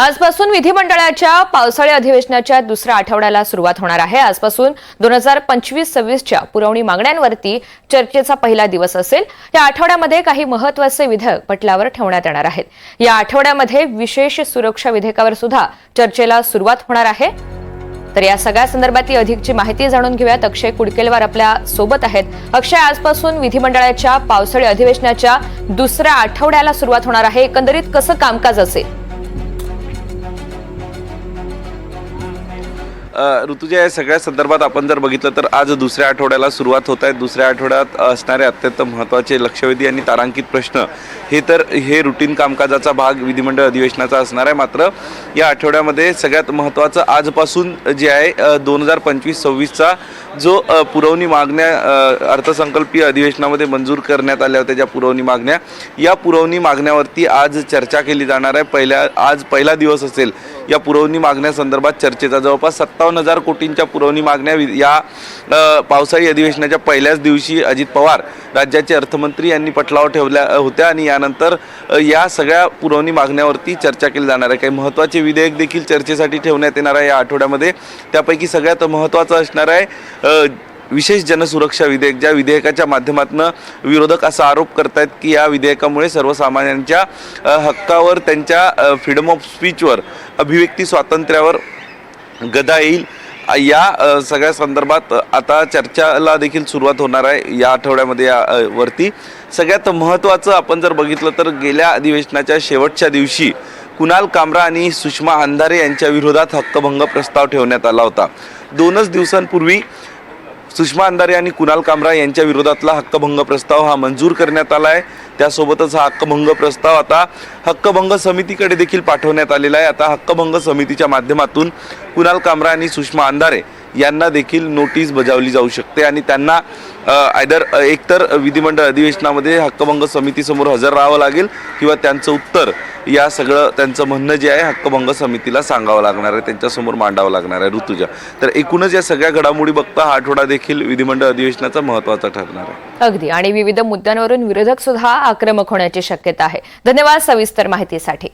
आजपासून विधिमंडळाच्या पावसाळी अधिवेशनाच्या दुसऱ्या आठवड्याला सुरुवात होणार आहे. आजपासून दोन हजार पंचवीस सव्वीसच्या पुरवणी मागण्यांवरती चर्चेचा पहिला दिवस असेल. या आठवड्यामध्ये काही महत्त्वाचे विधेयक पटलावर ठेवण्यात येणार आहेत. या आठवड्यामध्ये विशेष सुरक्षा विधेयकावर सुद्धा चर्चेला सुरुवात होणार आहे. तर या सगळ्या संदर्भातली अधिकची माहिती जाणून घेऊयात. अक्षय कुडकेलवार आपल्यासोबत आहेत. अक्षय आजपासून विधिमंडळाच्या पावसाळी अधिवेशनाच्या दुसऱ्या आठवड्याला सुरुवात होणार आहे. एकंदरीत कसं कामकाज असेल? ऋतुजा या सगळ्या संदर्भात आपण जर बघितलं तर आज दुसऱ्या आठवड्याला सुरुवात होत आहे. दुसऱ्या आठवड्यात असणारे अत्यंत महत्त्वाचे लक्षवेधी आणि तारांकित प्रश्न. हे तर हे रुटीन कामकाजाचा भाग विधिमंडळ अधिवेशनाचा असणार आहे मात्र या आठवड्यामध्ये सगळ्यात महत्त्वाचं आजपासून जे आहे दोन हजार पंचवीस सव्वीसचा जो पुरवणी मागण्या अर्थसंकल्पीय अधिवेशनामध्ये मंजूर करण्यात आल्या होत्या ज्या पुरवणी मागण्या या पुरवणी मागण्यावरती आज चर्चा केली जाणार आहे. पहिल्या आज पहिला दिवस असेल या पुरवणी मागण्यासंदर्भात चर्चेचा. जवळपास सत्तावन्न हजार कोटींच्या पुरवणी मागण्या या पावसाळी अधिवेशनाच्या पहिल्याच दिवशी अजित पवार राज्याचे अर्थमंत्री यांनी पटलावर ठेवल्या होत्या आणि यानंतर या सगळ्या पुरवणी मागण्यावरती चर्चा केली जाणार आहे. काही महत्त्वाचे विधेयक देखील चर्चेसाठी ठेवण्यात येणार आहे या आठवड्यामध्ये. त्यापैकी सगळ्यात महत्त्वाचं असणार आहे विशेष जनसुरक्षा विधेयक ज्या विधेयकाच्या माध्यमातून विरोधक असा आरोप करतायत की या विधेयकामुळे सर्वसामान्यांच्या हक्कावर त्यांच्या फ्रीडम ऑफ स्पीचवर अभिव्यक्ती स्वातंत्र्यावर गदा येईल. या सगळ्या संदर्भात आता चर्चाला देखील सुरुवात होणार आहे या आठवड्यामध्ये या वरती. सगळ्यात महत्त्वाचं आपण जर बघितलं तर गेल्या अधिवेशनाच्या शेवटच्या दिवशी कुणाल कामरा आणि सुषमा अंधारे यांच्या विरोधात हक्कभंग प्रस्ताव ठेवण्यात आला होता. दोनच दिवसांपूर्वी सुषमा अंधारे आणि कुणाल कामरा यांच्या विरोधातला हक्कभंग प्रस्ताव हा मंजूर करण्यात आला आहे त्यासोबतच हा हक्कभंग प्रस्ताव आता हक्कभंग समितीकडे देखील पाठवण्यात आलेला आहे. आता हक्कभंग समितीच्या माध्यमातून कुणाल कामरा आणि सुषमा अंधारे यांना देखील नोटीस बजावली जाऊ शकते आणि त्यांना आयदर एकतर विधिमंडळ अधिवेशनामध्ये हक्कभंग समितीसमोर हजर राहावं लागेल किंवा त्यांचं उत्तर या सगळं त्यांचं म्हणणं जे आहे हक्कभंग समितीला सांगावं लागणार आहे त्यांच्यासमोर मांडावं लागणार आहे ऋतुजा. तर एकूणच या सगळ्या घडामोडी बघता हा आठवडा देखील विधिमंडळ अधिवेशनाचा महत्त्वाचा ठरणार आहे. अगदी. आणि विविध मुद्द्यांवरून विरोधक सुद्धा आक्रमक होण्याची शक्यता आहे. धन्यवाद सविस्तर माहितीसाठी.